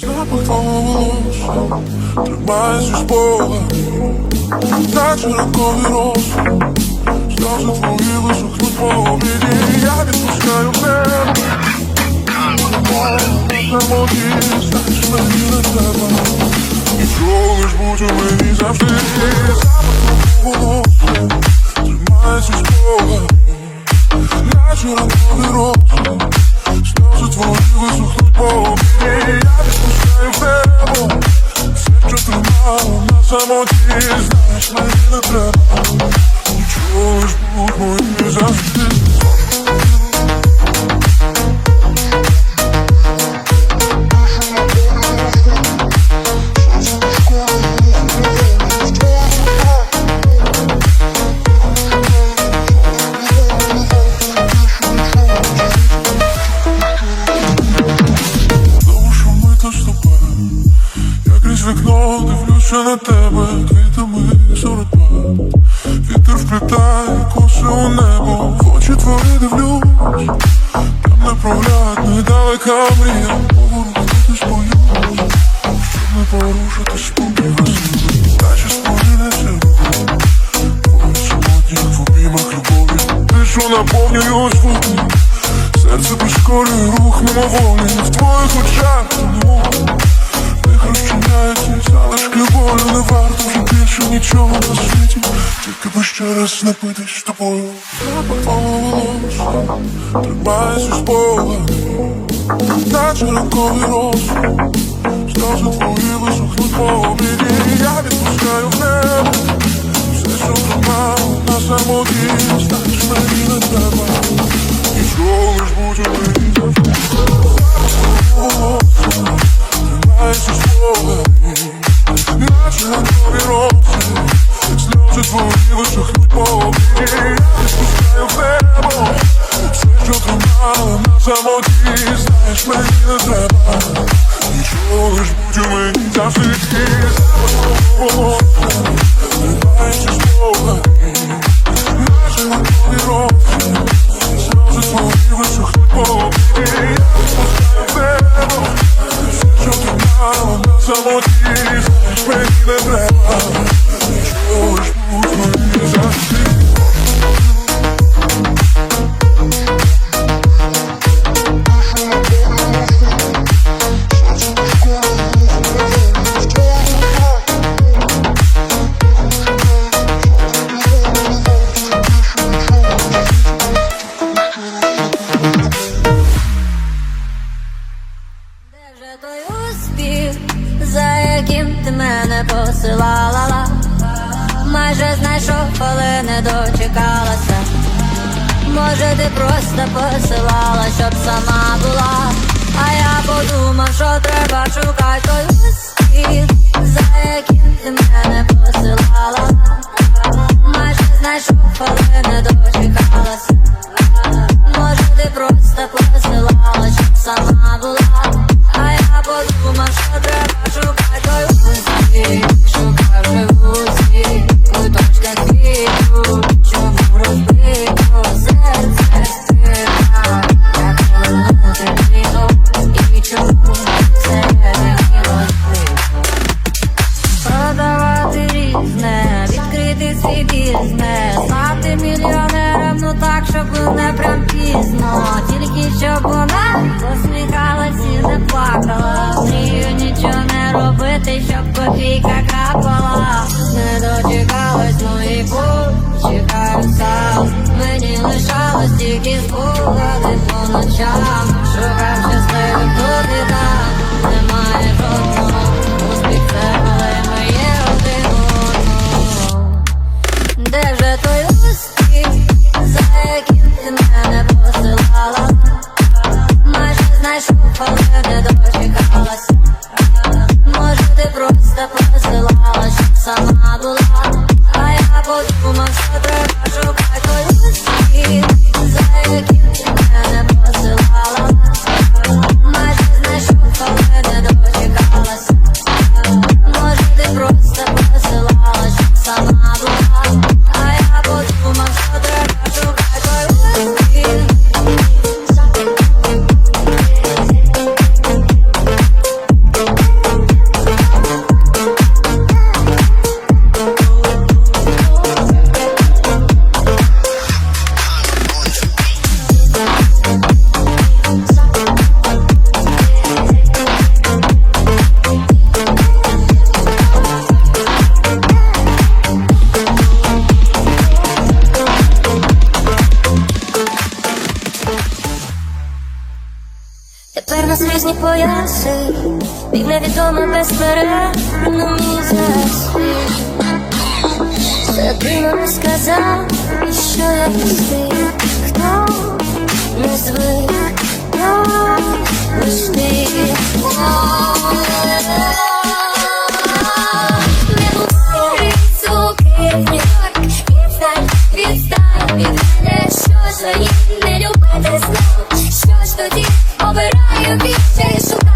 Запах твого волосся тримає зі спогад Наче ранковий роз Сльози твої висохнуть по обіді Я відпускаю небо Самоті, знаєш, мені не треба. Нічого лиш будь у мені завжди. Запах твого волосся тримає зі спогад Наче ранковий роз Сльози твої висохнуть по обіді Я відпускаю в небо Все, що тримало на самоті Знаєш, мені не треба Нічого лиш будь мої завжди Квітами сороква Вітер вплітає коси у небо. В очі твої дивлюсь. Там непроглядна далека мрія. Поворухнутись боюсь. Щоб не порушити спокій весни Наче спорінеться Твої самотні в обіймах любові. Тишу наповнюю звуки. Серце прискорює рух мимоволі. В твоїх очах залишки болю Не варто вже більше нічого на світі. Тільки би ще раз напитись тобою. Волосся Тримається спогад Наче ранковий роз Сльози твої висохнуть по Я відпускаю в небо. Все, що тримало на самоті. Знаєш, мені не треба. Нічого лиш будь у мені завжди Тримається спогади Наче ранкові Сльози твої висохнуть по обіді Я спускаю в небо Все, що тримало на самоті. Знаєш, мені не треба. Нічого лиш будь у мені завжди Тримається що треба той успіх, за яким ти мене посилала. Майже знайшов, але не дочекалася. Може, ти просто посилала, щоб сама різні пояси, Біг невідома безперервно мій засвіт Це ти нам сказав, і що я ти, хто не звик, лиш ти Відстань від мене, що ж мені не любити знов, що ж тоді? the beat, dance around.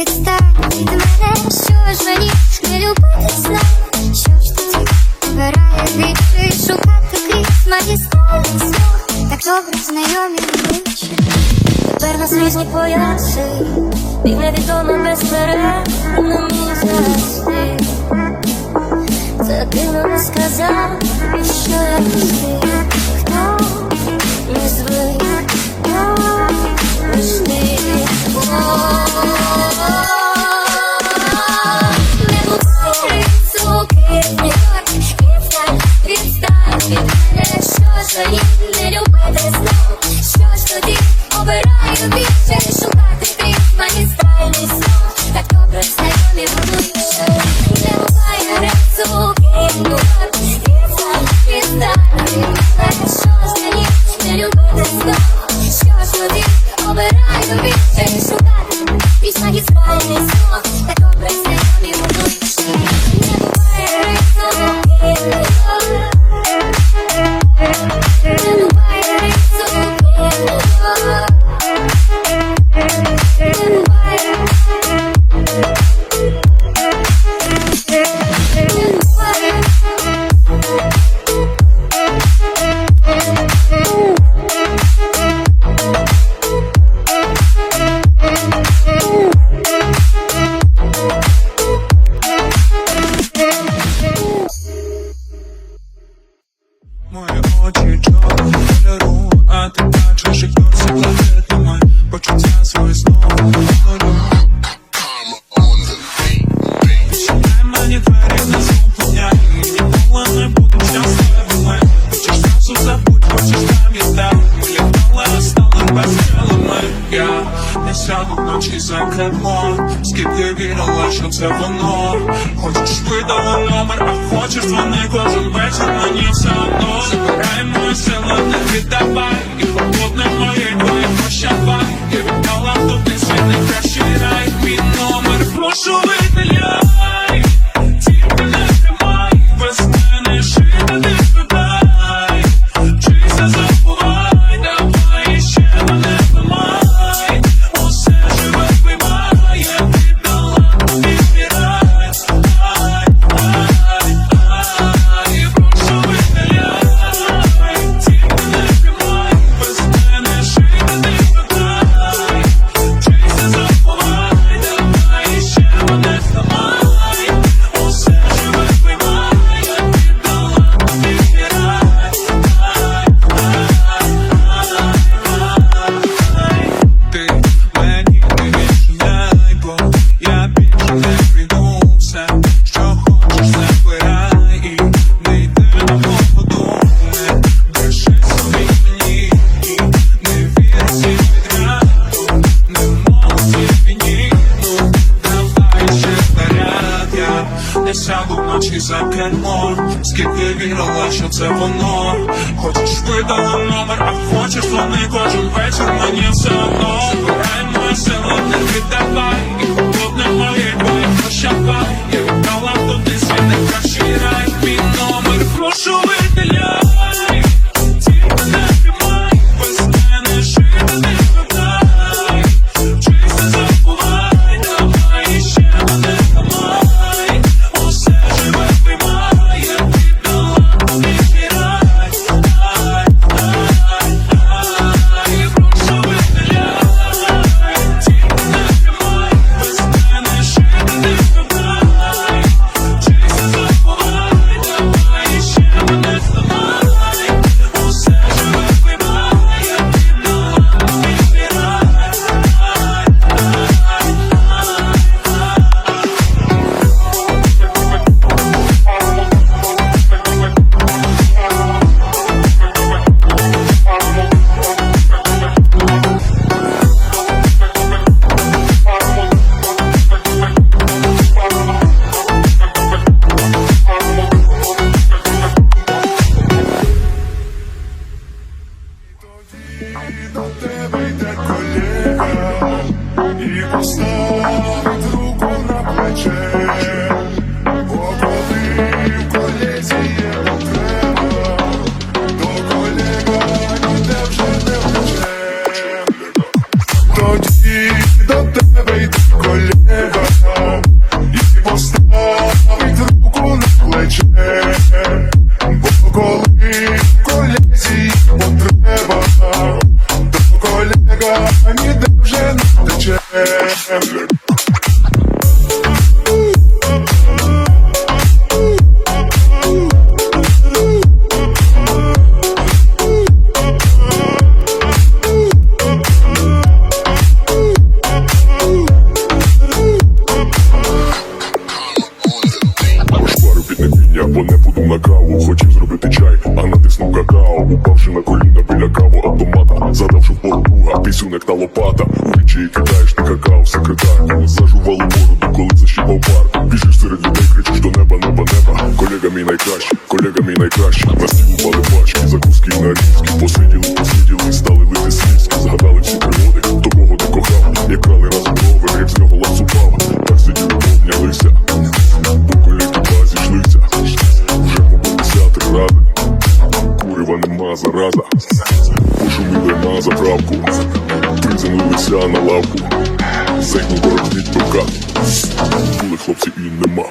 Відстань від мене, що ж мені не любити сна, що ж тоді вибирає вічі шукати крізь мої старі слов, так добре знайомі обличчя Тепер нас різні пояси, і невідомо безперервно мені завжди Закинули сказав, що я всі, хто не звик, хто лиш Oh, oh. Чужих цепляет за п'ять скільки вірила, що це воно. Хочеш видала номер, а хочеш вони кожен вечір мені все одно. Збирай моє не віддавай, і холодне моє, бо прощавай. Пісюник та лопата. У вічі кидаєш ти какао, секретар, зажували бороду, коли защіпав пар. Біжиш серед людей, кричиш до неба, неба, неба. Колега мій найкращий, колега мій найкращий. На стіл упали пачки, закуски і нарізки. Посиділи, посиділи, стали лити слізки. Згадали всі пригоди, хто кого не кохав. Як крали разом ровер, як з нього лас упав. Так сиділи, обнялися. По коліки два зійшлися. Вже побилися три рази. Курива нема зараза. Пошуміли на заправку. Приземлилися на лавку. Зайкнув воротник бока Були хлопці і нема.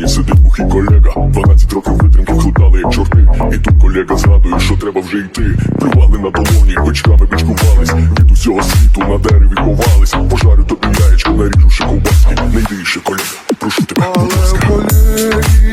Кухні сидить бухий колега. 12 років витримки хлутали як чорти. І тут колега згадує, що треба вже йти. Плювали на долоні, бичками бичкувались. Від усього світу на дереві ховались. Пожарю тобі яєчко, наріжу ковбаски. Не йди ще колега, прошу тебе, Але колеги